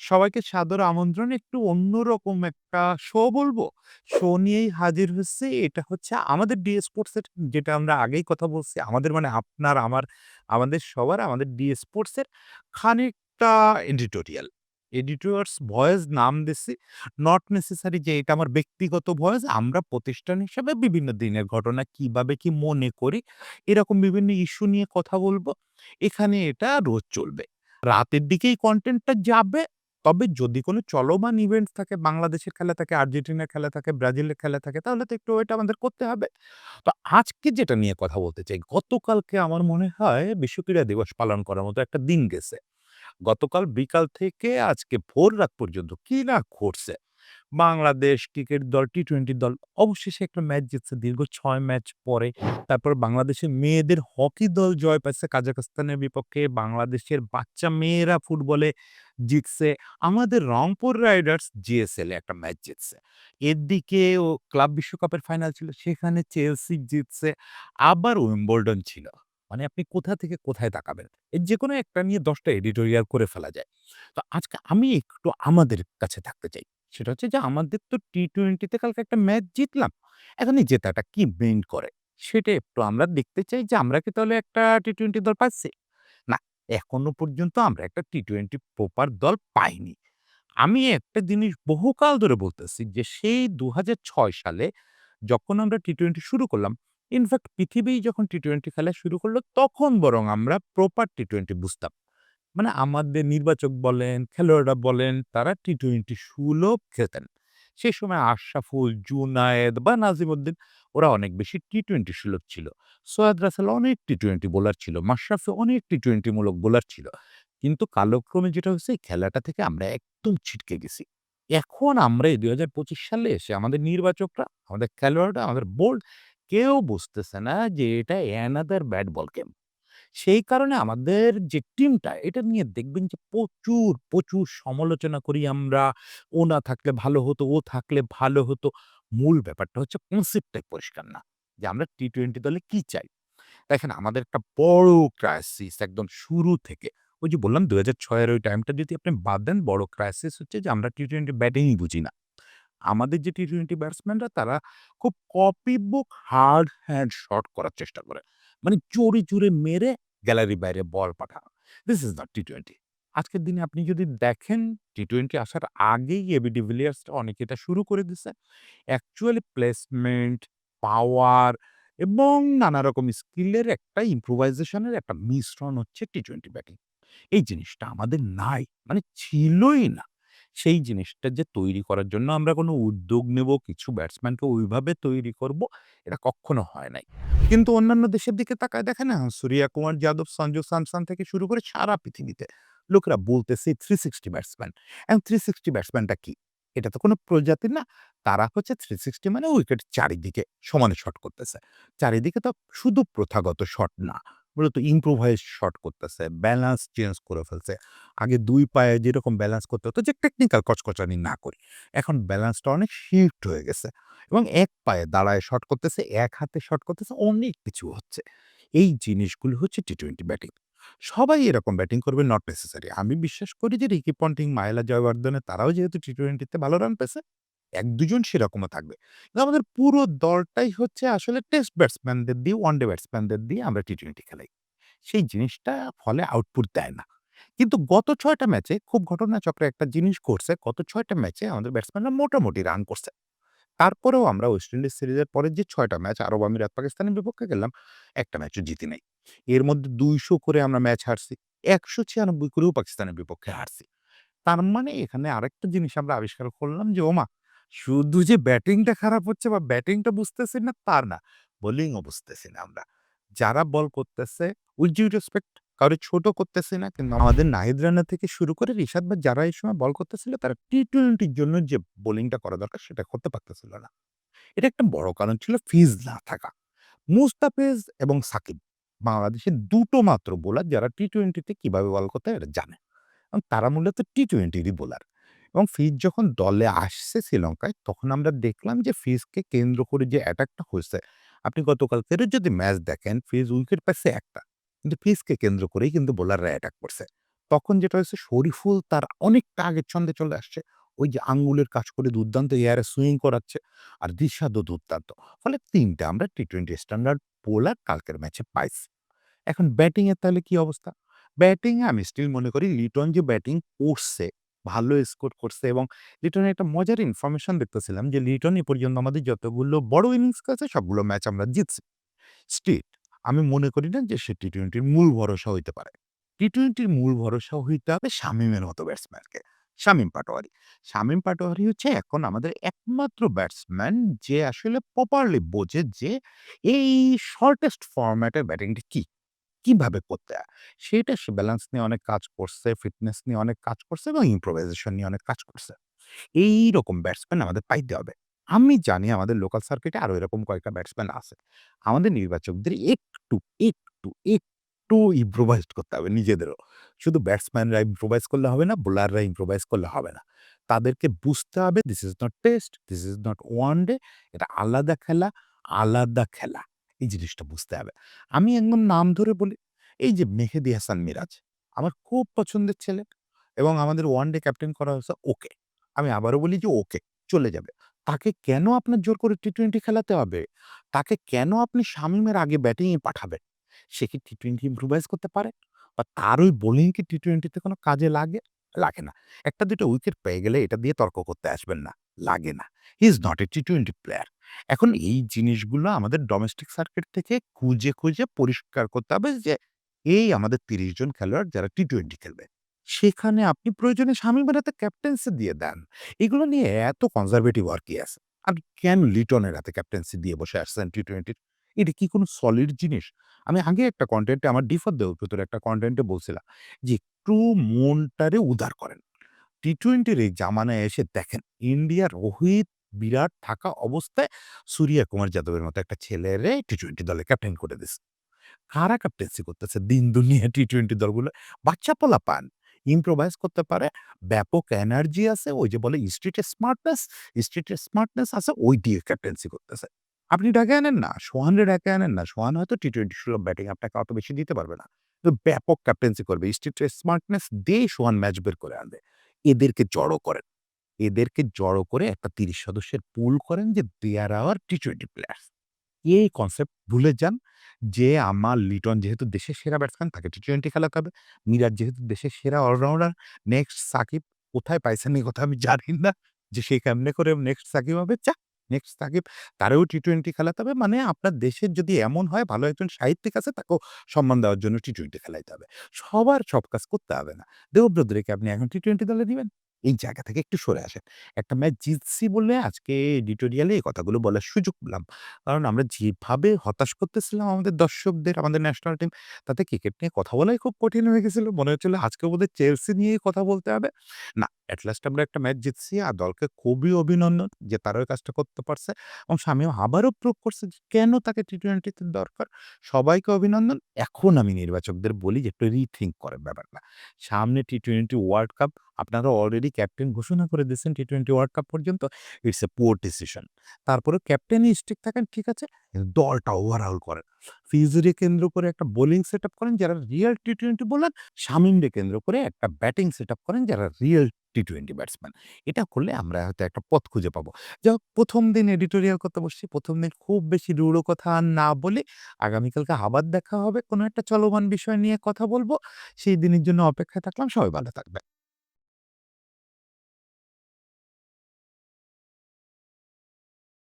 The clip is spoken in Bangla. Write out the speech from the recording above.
সবাইকে সাদর আমন্ত্রণ। একটু অন্যরকম একটা শো বলব। শো নিয়েই হাজির হচ্ছি। এটা হচ্ছে আমাদের ডি স্পোর্টস এর যেটা আমরা আগেই কথা বলছি। আমাদের মানে আপনার, আমার, আমাদের সবার আমাদের ডি স্পোর্টস এর খানিকটা এডিটোরিয়াল। এডিটরস ভয়েস নাম দিছি। নট নেসেসারি যে এটা আমার ব্যক্তিগত ভয়েস। আমরা প্রতিষ্ঠান হিসেবে বিভিন্ন দিনের ঘটনা কীভাবে কি মনে করি, এরকম বিভিন্ন ইস্যু নিয়ে কথা বলব। এখানে এটা রোজ চলবে। রাতের দিকেই কন্টেন্টটা যাবে। তবে যদি কোনো চলমান ইভেন্টস থাকে, বাংলাদেশের খেলা থাকে, আর্জেন্টিনার খেলা থাকে, ব্রাজিলের খেলা থাকে তাহলে তো একটু ওয়েট আমাদের করতে হবে। তো আজকে যেটা নিয়ে কথা বলতে চাই, গতকালকে আমার মনে হয় বিশ্ব ক্রীড়া দিবস পালন করার মতো একটা দিন গেছে। গতকাল বিকাল থেকে আজকে ভোর রাত পর্যন্ত কি না ঘটছে। বাংলাদেশ ক্রিকেট দল, টি-টোয়েন্টি দল অবশেষে একটা ম্যাচ জিতছে দীর্ঘ ছয় ম্যাচ পরে। তারপর বাংলাদেশের মেয়েদের হকি দল জয় পাইছে কাজাখস্তানের বিপক্ষে। বাংলাদেশের বাচ্চা মেয়েরা ফুটবলে জিতছে। আমাদের রংপুর রাইডার্স জিএসএল একটা ম্যাচ জিতছে। এর দিকে ও ক্লাব বিশ্বকাপের ফাইনাল ছিল। সেখানে চেলসি জিতছে। আবার উইম্বলডন ছিল। মানে আপনি কোথা থেকে কোথায় তাকাবেন। এর যে কোনো একটা নিয়ে ১০ টা এডিটোরিয়াল করে ফেলা যায়। তো আজকে আমি একটু আমাদের কাছে থাকতে চাই। সেটা হচ্ছে যে, আমাদের তো টি টোয়েন্টিতে কালকে একটা ম্যাচ জিতলাম। এখন এই জেতাটা কি মিন করে? সেটা একটু আমরা দেখতে চাই যে, আমরা কি তাহলে একটা টি-টোয়েন্টি দল পাচ্ছি? এখনও পর্যন্ত আমরা একটা টি-টোয়েন্টি প্রপার দল পাইনি। আমি একটা জিনিস বহুকাল ধরে বলতেছি যে সেই ২০০৬ সালে যখন আমরা টি-টোয়েন্টি শুরু করলাম, ইনফ্যাক্ট পৃথিবী যখন টি-টোয়েন্টি খেলা শুরু করল তখন বরং আমরা প্রপার টি-টোয়েন্টি বুঝতাম। মানে আমাদের নির্বাচক বলেন, খেলোয়াড়রা বলেন তারা টি-টোয়েন্টি সুলভ খেলতেন। সেই সময় আশরাফুল, জুনায়েদ বা নাজিমুদ্দিন ওরা অনেক বেশি টি-টোয়েন্টি সুলভ ছিল। সৈয়দ রাসেল অনেক টি-টোয়েন্টি বোলার ছিল। মাশরাফি অনেক টি-টোয়েন্টি মূলক বোলার ছিল। কিন্তু কালক্রমে যেটা হয়েছে খেলাটা থেকে আমরা একদম ছিটকে গেছি। এখন আমরা এই ২০২৫ সালে এসে আমাদের নির্বাচকরা, আমাদের খেলোয়াড়রা, আমাদের বোর্ড কেউ বুঝতেছে না যে এটা অ্যানাদার ব্যাট বল গেম। সেই কারণে আমাদের যে টিমটা এটা নিয়ে দেখবেন যে প্রচুর, প্রচুর সমালোচনা করি আমরা। ও না থাকলে ভালো হতো, ও থাকলে ভালো হতো। মূল ব্যাপারটা হচ্ছে কনসেপ্টটাই পরিষ্কার না। যে আমরা টি-টোয়েন্টি দলে কি চাই? দেখেন আমাদের একটা বড় ক্রাইসিস একদম শুরু থেকে। ওই যে বললাম ২০০৬ ছয়ের ওই টাইমটা যদি আপনি বাদ দেন বড় ক্রাইসিস হচ্ছে যে আমরা টি-টোয়েন্টি ব্যাটিংই বুঝি না। আমাদের যে টি-টোয়েন্টি ব্যাটসম্যানরা তারা খুব copybook hard hand shot করার চেষ্টা করে। মানে জোরে, জোরে মেরে গ্যালারির বাইরে বল পাঠানো। This is not T twenty. আজকের দিনে আপনি যদি দেখেন টি-টোয়েন্টি আসার আগেই এবি ডিভিলিয়ার্সরা অনেকে এটা শুরু করে দিছে। অ্যাকচুয়ালি প্লেসমেন্ট, পাওয়ার এবং নানা রকম স্কিলের একটা ইম্প্রোভাইজেশন এর একটা মিশ্রণ হচ্ছে টি-টোয়েন্টি ব্যাটিং। এই জিনিসটা আমাদের নাই। মানে ছিলই না। সেই জিনিসটা যে তৈরি করার জন্য আমরা কোনো উদ্যোগ নেব, কিছু ব্যাটসম্যানকে ওইভাবে তৈরি করব, এটা কক্ষনো হয় নাই। কিন্তু অন্যান্য দেশের দিকে তাকায় দেখেন না, সূর্যা কুমার যাদব, সঞ্জু স্যামসন থেকে শুরু করে সারা পৃথিবীতে লোকেরা বলতেছে 360 ব্যাটসম্যান। এখন 360 ব্যাটসম্যানটা কি? এটা তো কোনো প্রজাতির না। তারা হচ্ছে 360 মানে উইকেট চারিদিকে সমানে শট করতেছে। চারিদিকে তো শুধু প্রথাগত শট না। মূলত ইম্প্রোভাইজ শট করতেছে, ব্যালেন্স চেঞ্জ করে ফেলছে। আগে দুই পায়ে যেরকম ব্যালেন্স করতে হতো যে টেকনিক্যাল কচকচানি না করি। এখন ব্যালেন্সটা অনেক শিফট হয়ে গেছে এবং এক পায়ে দাঁড়ায় শট করতেছে, এক হাতে শট করতেছে, অনেক কিছু হচ্ছে। এই জিনিসগুলো হচ্ছে টি-টোয়েন্টি ব্যাটিং। সবাই এরকম ব্যাটিং করবে নট নেসেসারি। আমি বিশ্বাস করি যে রিকি পন্টিং, মাহেলা জয়বর্ধনে তারাও যেহেতু টি-টোয়েন্টিতে ভালো রান পেয়েছে, ১-২ জন সেরকমও থাকবে। কিন্তু আমাদের পুরো দলটাই হচ্ছে আসলে টেস্ট ব্যাটসম্যানদের দিয়ে, ওয়ান ডে ব্যাটসম্যানদের দিয়ে আমরা টি-টোয়েন্টি খেলাই। সেই জিনিসটা ফলে আউটপুট দেয় না। কিন্তু গত ছয়টা ম্যাচে খুব ঘটনাচক্রে একটা জিনিস করছে গত ছয়টা ম্যাচে আমাদের ব্যাটসম্যানরা মোটামুটি রান করছে। তারপরেও আমরা ওয়েস্ট ইন্ডিজ সিরিজের পরের যে ৬ টা ম্যাচ আরব আমিরাত, পাকিস্তানের বিপক্ষে গেলাম, একটা ম্যাচও জিতি নাই। এর মধ্যে ২০০ করে আমরা ম্যাচ হারছি। ১৯৬ করেও পাকিস্তানের বিপক্ষে হারছি। তার মানে এখানে আরেকটা জিনিস আমরা আবিষ্কার করলাম যে ওমা! শুধু যে ব্যাটিংটা খারাপ হচ্ছে বা ব্যাটিংটা বুঝতেছি না তার না, বোলিংও বুঝতেছি না আমরা। যারা বল করতেছে উইথ ডিউ রেসপেক্ট কারও ছোট করতেছি না। কিন্তু আমাদের নাহিদ রানা থেকে শুরু করে রিশাদ বা যারা এই সময় বল করতেছিল তারা টি-টোয়েন্টির জন্য যে বোলিংটা করা দরকার সেটা করতে পারতেছিল না। এটা একটা বড় কারণ ছিল ফিজ না থাকা। মুস্তাফিজ এবং সাকিব বাংলাদেশের দুটো মাত্র বোলার যারা টি-টোয়েন্টিতে কীভাবে বল করতে এটা জানে। এবং তারা মূলত টি-টোয়েন্টিরই বোলার। এবং ফিজ যখন দলে আসছে শ্রীলঙ্কায় তখন আমরা দেখলাম যে ফিজকে কেন্দ্র করে যে অ্যাটাকটা হইছে, আপনি গতকালকেরও যদি ম্যাচ দেখেন ফিজ উইকেট পাইছে একটা। কিন্তু ফিজকে কেন্দ্র করেই কিন্তু বোলাররা অ্যাটাক করছে। তখন যেটা হয়েছে শরীফুল তার অনেকটা আগের ছন্দে চলে আসছে। ওই যে আঙ্গুলের কাজ করে দুর্দান্ত এয়ারে সুইং করাচ্ছে। আর দিশাদও দুর্দান্ত। ফলে ৩ টে আমরা টি-টোয়েন্টি স্ট্যান্ডার্ড বোলার কালকের ম্যাচে পাইছি। এখন ব্যাটিং এর তাহলে কি অবস্থা? ব্যাটিং এ আমি স্টিল মনে করি লিটন যে ব্যাটিং করছে, ভালো স্কোর করছে এবং লিটনের একটা মজার ইনফরমেশন দেখতেছিলাম যে লিটন এ পর্যন্ত আমাদের যতগুলো বড় ইনিংস খেলছে সবগুলো ম্যাচ আমরা জিতছি। স্টিল আমি মনে করি না যে সে টি-টোয়েন্টির মূল ভরসা হইতে পারে। টি-টোয়েন্টির মূল ভরসা হইতে হবে শামীমের মতো ব্যাটসম্যানকে। শামীম পাটোয়ারি। শামীম পাটোয়ারি হচ্ছে এখন আমাদের একমাত্র ব্যাটসম্যান যে আসলে প্রপারলি বোঝে যে এই শর্টেস্ট ফরম্যাটের ব্যাটিংটা কি? কীভাবে করতে হয়? সেটা সে ব্যালেন্স নিয়ে অনেক কাজ করছে, ফিটনেস নিয়ে অনেক কাজ করছে এবং ইম্প্রোভাইজেশন নিয়ে অনেক কাজ করছে। এই রকম ব্যাটসম্যান আমাদের পাইতে হবে। আমি জানি আমাদের লোকাল সার্কিটে আরও এরকম কয়েকটা ব্যাটসম্যান আছে। আমাদের নির্বাচকদের একটু, একটু, একটু ইম্প্রোভাইজড করতে হবে নিজেদেরও। শুধু ব্যাটসম্যানরা ইম্প্রোভাইজ করলে হবে না, বোলাররা ইম্প্রোভাইজ করলে হবে না। তাদেরকে বুঝতে হবে this is not test, this is not one day এটা আলাদা খেলা, আলাদা খেলা। এই জিনিসটা বুঝতে হবে। আমি একদম নাম ধরে বলি, এই যে মেহেদি হাসান মিরাজ, আমার খুব পছন্দের ছেলে এবং আমাদের ওয়ান ডে ক্যাপ্টেন করা হয়েছে ওকে। আমি আবারও বলি যে ওকে, চলে যাবে। তাকে কেন আপনার জোর করে টি-টোয়েন্টি খেলাতে হবে? তাকে কেন আপনি শামীমের আগে ব্যাটিংয়ে পাঠাবেন? সে কি টি-টোয়েন্টি ইম্প্রোভাইজ করতে পারে? বা তার ওই বোলিং কি টি-টোয়েন্টিতে কোনো কাজে লাগে? লাগে না। একটা দুটো উইকেট পেয়ে গেলে এটা দিয়ে তর্ক করতে আসবেন না। লাগে না। He is not a T twenty player. এখন এই জিনিসগুলো আমাদের ডোমেস্টিক সার্কিট থেকে খুঁজে, খুঁজে পরিষ্কার করতে হবে যে এই আমাদের ৩০ জন খেলোয়াড় যারা টি-টোয়েন্টি খেলবে। সেখানে আপনি প্রয়োজনে শামীমের হাতে ক্যাপ্টেন্সি দিয়ে দেন। এগুলো নিয়ে এত কনজারভেটিভ আর কি আছে? আর কেন লিটনের হাতে ক্যাপ্টেন্সি দিয়ে বসে আসছেন টি-টোয়েন্টির? এটা কি কোনো সলিড জিনিস? আমি আগে একটা কন্টেন্টে আমার ডিফার দেওয়ার ভেতরে একটা কন্টেন্টে বলছিলাম যে একটু মনটারে উদার করেন। টি-টোয়েন্টির এই জামানায় এসে দেখেন ইন্ডিয়ার রোহিত, বিরাট থাকা অবস্থায় সূর্যা কুমার যাদবের মতো একটা ছেলেরে টি-টোয়েন্টি দলে ক্যাপ্টেন করে দিছে। কারা ক্যাপ্টেন্সি করতেছে দিন দুনিয়া টি-টোয়েন্টি দলগুলো? বাচ্চা পোলা পান ইম্প্রোভাইজ করতে পারে, ব্যাপক এনার্জি আছে, ওই যে বলে স্ট্রিটের স্মার্টনেস, স্ট্রিটের স্মার্টনেস আছে ওই দিয়ে ক্যাপ্টেন্সি করতেছে। আপনি ডাকে আনেন না, সোহানরে ডাকে আনেন না। সোহান হয়তো টি-টোয়েন্টি সুলভ ব্যাটিং আপনাকে অত বেশি দিতে পারবে না। তো ব্যাপক ক্যাপ্টেন্সি করবে। স্ট্রিটের স্মার্টনেস দিয়েই সোহান ম্যাচ বের করে আনবে। এদেরকে জড়ো করেন। এদেরকে জড়ো করে একটা ৩০ সদস্যের পুল করেন যে there our T twenty players. এই কনসেপ্ট ভুলে যান যে আমার লিটন যেহেতু দেশের সেরা ব্যাটসম্যান তাকে টি-টোয়েন্টি খেলাতে হবে। মিরাজ যেহেতু দেশের সেরা অলরাউন্ডার, নেক্সট সাকিব কোথায় পাইছেন এই কথা আমি জানি না যে সে কেমনে করে নেক্সট সাকিব হবে? যাহ! নেক্সট সাকিব তারেও টি-টোয়েন্টি খেলাতে হবে। মানে আপনার দেশের যদি এমন হয়, ভালো একজন সাহিত্যিক আছে, তাকেও সম্মান দেওয়ার জন্য টি-টোয়েন্টি খেলাইতে হবে। সবার সব কাজ করতে হবে না। দেবব্রতরে রেখে আপনি এখন টি-টোয়েন্টি দলে নিবেন? এই জায়গা থেকে একটু সরে আসেন। একটা ম্যাচ জিতছি বলে আজকে এডিটোরিয়ালে এই কথাগুলো বলার সুযোগ পেলাম। কারণ আমরা যেভাবে হতাশ করতেছিলাম আমাদের দর্শকদের, আমাদের ন্যাশনাল টিম, তাতে ক্রিকেট নিয়ে কথা বলাই খুব কঠিন হয়ে গেছিল মনে হচ্ছিল আজকে বোধহয় চেলসি নিয়েই কথা বলতে হবে। না, অ্যাটলাস্ট আমরা একটা ম্যাচ জিতছি আর দলকে খুবই অভিনন্দন যে তারা ওই কাজটা করতে পারছে এবং স্বামীও আবারও প্রুভ করছে যে কেন তাকে টি-টোয়েন্টিতে দরকার। সবাইকে অভিনন্দন। এখন আমি নির্বাচকদের বলি যে একটু রিথিঙ্ক করেন ব্যাপারটা। সামনে টি-টোয়েন্টি ওয়ার্ল্ড কাপ আপনারা অলরেডি ক্যাপ্টেন ঘোষণা করে দিয়েছেন টি-টোয়েন্টি ওয়ার্ল্ড কাপ পর্যন্ত। It's a poor decision. তারপরে ক্যাপ্টেনই স্ট্রিক থাকেন ঠিক আছে। দলটা ওভারঅল করেন। ফিউজুরি কেন্দ্র করে একটা বোলিং সেটআপ করেন যারা রিয়াল টি-টোয়েন্টি বোলার, শামীমরে কেন্দ্র করে একটা ব্যাটিং সেটআপ করেন যারা রিয়াল টি-টোয়েন্টি ব্যাটসম্যান। এটা করলে আমরা হয়তো একটা পথ খুঁজে পাবো। যাই হোক ১ম দিন এডিটোরিয়াল করতে বসছি। প্রথম দিন খুব বেশি রূঢ় কথা আর না বলে আগামীকালকে আবার দেখা হবে। কোনো একটা চলমান বিষয় নিয়ে কথা বলব সেই দিনের জন্য অপেক্ষায় থাকলাম। সবাই ভালো থাকবেন।